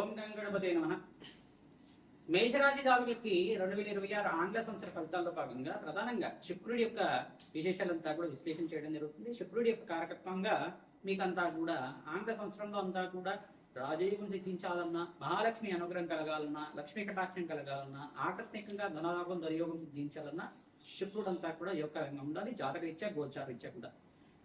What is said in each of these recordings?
ఓం గంగణపతి నమ. మేషరాశి జాతకులకి రెండు వేల ఇరవై ఆరు ఆంగ్ల సంవత్సర ఫలితాల్లో భాగంగా ప్రధానంగా శుక్రుడి యొక్క విశేషాలంతా కూడా విశ్లేషణ చేయడం జరుగుతుంది. శుక్రుడి యొక్క కారకత్వంగా మీకంతా కూడా ఆంగ్ల సంవత్సరంలో అంతా కూడా రాజయోగం సిద్ధించాలన్నా మహాలక్ష్మి అనుగ్రహం కలగాలన్నా లక్ష్మీ కటాక్షం కలగాలన్నా ఆకస్మికంగా ధనలాభం దుర్యోగం సిద్ధించాలన్నా శుక్రుడంతా కూడా యోగకరంగా ఉండాలి. జాతకరీత్యా గోచారీత్యా కూడా.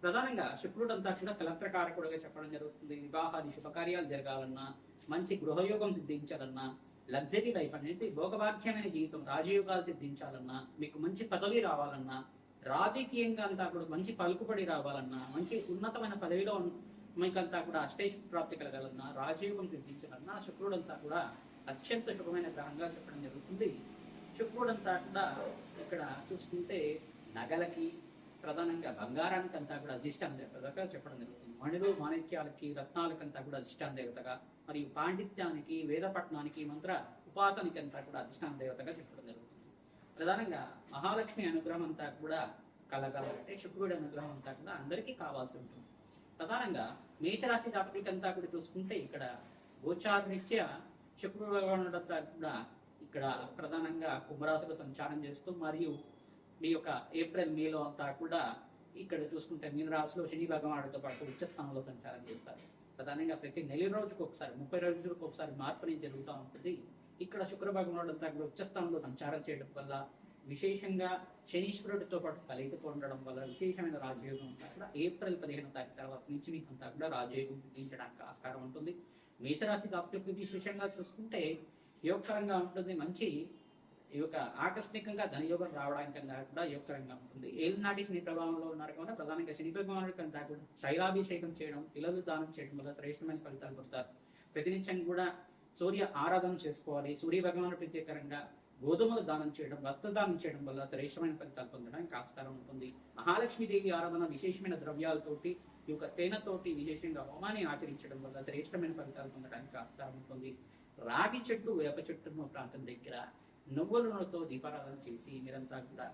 ప్రధానంగా శుక్రుడు అంతా కూడా కలత్రకారకుడుగా చెప్పడం జరుగుతుంది. వివాహాది శుభకార్యాలు జరగాలన్నా మంచి గృహయోగం సిద్ధించాలన్నా లగ్జరీ లైఫ్ అనేది భోగభాగ్యమైన జీవితం రాజయోగాలు సిద్ధించాలన్నా మీకు మంచి పదవి రావాలన్నా రాజకీయంగా అంతా కూడా మంచి పలుకుబడి రావాలన్నా మంచి ఉన్నతమైన పదవిలో మీకంతా కూడా అష్టైష్ ప్రాప్తి కలగాలన్నా రాజయోగం సిద్ధించాలన్నా శుక్రుడంతా కూడా అత్యంత శుభమైన గ్రహంగా చెప్పడం జరుగుతుంది. శుక్రుడంతా కూడా ఇక్కడ చూసుకుంటే నగలకి ప్రధానంగా బంగారానికి అంతా కూడా అధిష్టాన దేవతగా చెప్పడం జరుగుతుంది. మణులు మాణిక్యాలకి రత్నాలకంతా కూడా అధిష్టాన దేవతగా మరియు పాండిత్యానికి వేదపట్నానికి మంత్ర ఉపాసనకి అంతా కూడా అధిష్టాన దేవతగా చెప్పడం జరుగుతుంది. ప్రధానంగా మహాలక్ష్మి అనుగ్రహం అంతా కూడా కలగాలంటే శుక్రుడి అనుగ్రహం అంతా కూడా అందరికీ కావాల్సి ఉంటుంది. ప్రధానంగా మేషరాశి జాతకులకంతా కూడా చూసుకుంటే ఇక్కడ గోచారరీత్యా శుక్రుడు భగవానుడంతా కూడా ఇక్కడ ప్రధానంగా కుంభరాశులు సంచారం చేస్తూ మరియు మీ యొక్క ఏప్రిల్ మేలో అంతా కూడా ఇక్కడ చూసుకుంటే మీనరాశిలో శని భగవానుడితో పాటు ఉచ్చ స్థానంలో సంచారం చేస్తారు. ప్రధానంగా ప్రతి నెల రోజుకు ఒకసారి ముప్పై రోజులకు ఒకసారి మార్పు అనేది జరుగుతూ ఉంటుంది. ఇక్కడ శుక్ర భగవానుడు అంతా కూడా ఉచ్చ స్థానంలో సంచారం చేయడం వల్ల విశేషంగా శనీశ్వరుడితో పాటు కలయికతో ఉండడం వల్ల విశేషమైన రాజయోగం అంతా కూడా ఏప్రిల్ పదిహేను తారీఖు తర్వాత నుంచి మీకు అంతా కూడా రాజయోగం సిద్ధించడానికి ఆస్కారం ఉంటుంది. మేషరాశి జాతకులకు విశేషంగా చూసుకుంటే యోగకరంగా ఉంటుంది. మంచి ఈ యొక్క ఆకస్మికంగా ధనయోగం రావడానికి కూడా యోగకరంగా ఉంటుంది ఏలినాటి శని ప్రభావంలో ఉన్నారు కాబట్టి ప్రధానంగా శని ప్రభావానికి అంతా కూడా తైలాభిషేకం చేయడం పిల్లలు దానం చేయడం వల్ల శ్రేష్టమైన ఫలితాలు పొందుతారు. ప్రతినిత్యం కూడా సూర్య ఆరాధన చేసుకోవాలి. సూర్య భగవాను ప్రత్యేకంగా గోధుమలు దానం చేయడం వస్త్రదానం చేయడం వల్ల శ్రేష్టమైన ఫలితాలు పొందడానికి ఆస్కారం ఉంటుంది. మహాలక్ష్మీదేవి ఆరాధన విశేషమైన ద్రవ్యాలతోటి ఈ యొక్క తేనెతోటి విశేషంగా హోమాన్ని ఆచరించడం వల్ల శ్రేష్టమైన ఫలితాలు పొందడానికి ఆస్కారం ఉంటుంది. రాగి చెట్టు వేప చెట్టు ప్రాంతం దగ్గర నువ్వుల నూనెతో దీపారాధన చేసి మీరంతా కూడా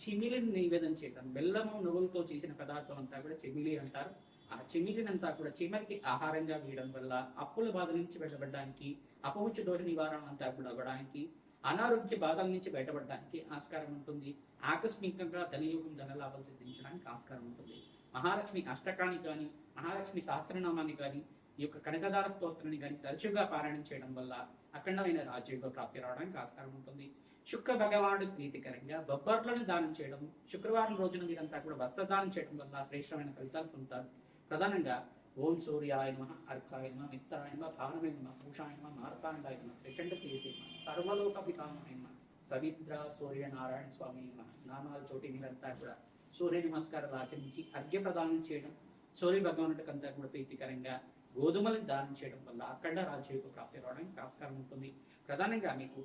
చిమిలిని నివేదన చేయటం బెల్లము నువ్వులతో చేసిన పదార్థం అంతా కూడా చిమిలి అంటారు. ఆ చిమిలినంతా కూడా చీమలకి ఆహారంగా వేయడం వల్ల అప్పుల బాధ నుంచి బయటపడడానికి అపముచ్చు దోష నివారణ అంతా కూడా అవ్వడానికి అనారోగ్య బాధల నుంచి బయటపడడానికి ఆస్కారం ఉంటుంది. ఆకస్మికంగా ధనయోగం ధనలాభం సిద్ధించడానికి ఆస్కారం ఉంటుంది. మహాలక్ష్మి అష్టకాన్ని కానీ మహాలక్ష్మి సహస్రనామాన్ని కానీ ఈ యొక్క కనకదార స్తోత్రాన్ని కానీ తరచుగా పారాయణం చేయడం వల్ల అఖండమైన రాజయోగ ప్రాప్తి రావడానికి ఆస్కారం ఉంటుంది. శుక్ర భగవానుడు ప్రీతికరంగా బొబ్బర్లను దానం చేయడం శుక్రవారం రోజున మీరంతా కూడా వస్త్రదానం చేయడం వల్ల శ్రేష్టమైన ఫలితాలు పొందుతారు. ప్రధానంగా ఓం సూర్యాయ నమ అర్కాయ నమ మిత్రాయ నమ భావనమే నమ నమ నమ ప్రచండ కేసే సర్వలోక పితామహ సవిద్ర సూర్య నారాయణ స్వామి నమ నామాలతోటి మీరంతా కూడా సూర్య నమస్కారాలు ఆచరించి అర్ఘ్య ప్రదానం చేయడం సూర్య భగవానుడికంతా కూడా ప్రీతికరంగా గోధుమలు దానం చేయడం వల్ల అఖండ రాజ్యకు ప్రాప్తి రావడానికి ఆస్కారం ఉంటుంది. ప్రధానంగా మీకు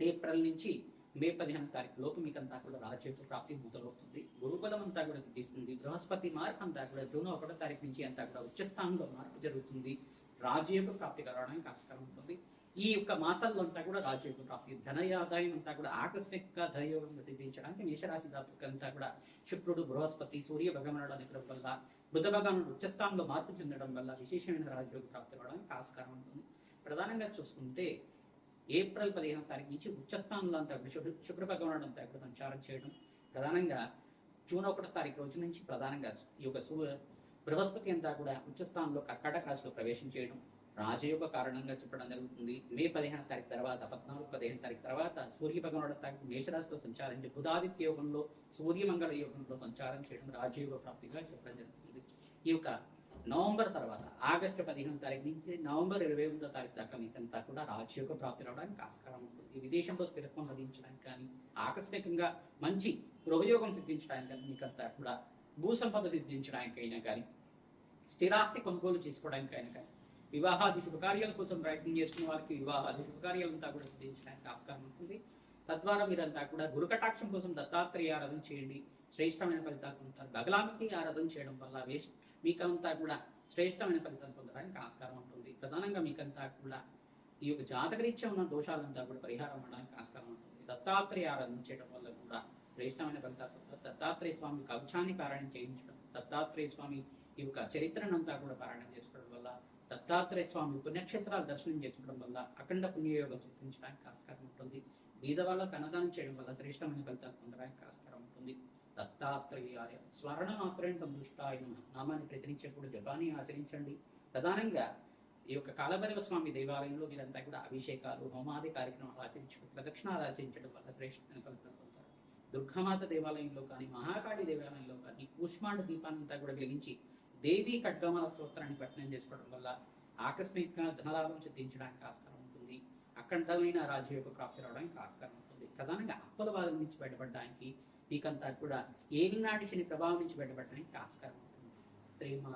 ఏప్రిల్ నుంచి మే పదిహేను తారీఖు లోపు మీకు అంతా కూడా రాజ్యోగ ప్రాప్తి మొదలవుతుంది. గురుబలం అంతా కూడా తీస్తుంది బృహస్పతి మార్పు అంతా కూడా జూన్ ఒకటో తారీఖు నుంచి అంతా కూడా ఉచ్చస్థానంలో మార్పు జరుగుతుంది. రాజయోగ ప్రాప్తి కలగడానికి ఆస్కారం ఉంటుంది. ఈ యొక్క మాసాల్లో అంతా కూడా రాజయోగ ప్రాప్తి. ధన ఆదాయం అంతా కూడా ఆకస్మికంగా ధనయోగం ప్రతిదించడానికి మేషరాశి జాతకులకు అంతా కూడా శుక్రుడు బృహస్పతి సూర్య భగవానుడు అనుగ్రహం వల్ల బుధ భగవానుడు ఉచ్చస్థానంలో మార్పు చెందడం వల్ల విశేషమైన రాజయోగ ప్రాప్తి రావడానికి ఆస్కారం ఉంటుంది. ప్రధానంగా చూసుకుంటే ఏప్రిల్ పదిహేను తారీఖు నుంచి ఉచ్చస్థానంలో అంతా కూడా శుక్ర శుక్ర భగవానుడు అంతా కూడా సంచారం చేయడం. ప్రధానంగా జూన్ ఒకటో తారీఖు రోజు నుంచి ప్రధానంగా ఈ యొక్క సూ బృహస్పతి అంతా కూడా ఉచ్చస్థానంలో కర్కాటక రాశిలో ప్రవేశం చేయడం. రాజయోగ కారణంగా చెప్పడం జరుగుతుంది. మే పదిహేను తారీఖు తర్వాత పద్నాలుగు పదిహేను తారీఖు తర్వాత సూర్య భగవానుడు తారీఖు మేషరాశిలో సంచారం చేసి బుధాదిత్య యోగంలో సూర్యమంగళ యోగంలో సంచారం చేయడం రాజయోగ ప్రాప్తిగా చెప్పడం జరుగుతుంది. ఈ యొక్క నవంబర్ తర్వాత ఆగస్టు పదిహేను తారీఖు నుంచి నవంబర్ ఇరవై ఎనిమిదో తారీఖు దాకా మీకంతా కూడా రాజయోగ ప్రాప్తి రావడానికి ఆస్కారం ఉంటుంది. విదేశంలో స్థిరత్వం లభించడానికి కానీ ఆకస్మికంగా మంచి గృహయోగం సిద్ధించడానికి కానీ మీకంతా కూడా భూ సంపద సిద్ధించడానికైనా కానీ స్థిరాస్తి కొనుగోలు చేసుకోవడానికైనా కానీ వివాహాది శుభకార్యాల కోసం ప్రయత్నం చేసుకున్న వారికి వివాహాది శుభకార్యాలంతా కూడా సిద్ధించడానికి ఆస్కారం ఉంటుంది. తద్వారా మీరంతా కూడా గురుకటాక్షం కోసం దత్తాత్రేయ ఆరాధన చేయండి. శ్రేష్టమైన ఫలితాలు పొందుతారు. బగలామికి ఆరాధన చేయడం వల్ల వేస్ట్. మీకంతా కూడా శ్రేష్టమైన ఫలితాలు పొందడానికి ఆస్కారం ఉంటుంది. ప్రధానంగా మీకంతా కూడా ఈ యొక్క జాతకరీత్యా ఉన్న దోషాలంతా కూడా పరిహారం అవడానికి ఆస్కారం ఉంటుంది. దత్తాత్రేయ ఆరాధన చేయడం వల్ల కూడా శ్రేష్టమైన ఫలితాలు పొందుతారు. దత్తాత్రేయ స్వామి కవచాన్ని పారాయణం చేయించడం దత్తాత్రేయ స్వామి ఈ యొక్క చరిత్రనంతా కూడా పారాయణం చేసుకోవడం వల్ల దత్తాత్రేయ స్వామి పుణ్యక్షేత్రాలు దర్శనం చేసుకోవడం వల్ల అఖండ పుణ్యయోగం సిద్ధించడానికి ఆస్కారం ఉంటుంది. బీద వాళ్ళకు అన్నదానం చేయడం వల్ల శ్రేష్టమైన ఫలితాలు పొందడానికి ఆస్కారం ఉంటుంది. దత్తాత్రేయాయ స్మరణ మాత్రం దుష్టాయ నమః. నామాన్ని ప్రతినిత్యప్పుడు జపాన్ని ఆచరించండి. ప్రధానంగా ఈ యొక్క కాలభైరవ స్వామి దేవాలయంలో మీరంతా కూడా అభిషేకాలు హోమాది కార్యక్రమాలు ఆచరించడం ప్రదక్షిణాలు ఆచరించడం వల్ల శ్రేష్టమైన ఫలితాలు పొందుతారు. దుర్గామాత దేవాలయంలో కానీ మహాకాళి దేవాలయంలో కానీ కూష్మాండ దీపాన్నంతా కూడా వెలిగించి దేవి ఖడ్గమల స్తోత్రాన్ని పఠనం చేసుకోవడం వల్ల ఆకస్మికంగా ధనలాభం సిద్ధించడానికి ఆస్కారం ఉంటుంది. అఖండమైన రాజ్య ప్రాప్తి రావడానికి ఆస్కారం ఉంటుంది. ప్రధానంగా అప్పుల బాధల నుంచి బయటపడడానికి మీకంతా కూడా ఏలినాటి శని ప్రభావం నుంచి బయటపడడానికి ఆస్కారం ఉంటుంది. శ్రీమాత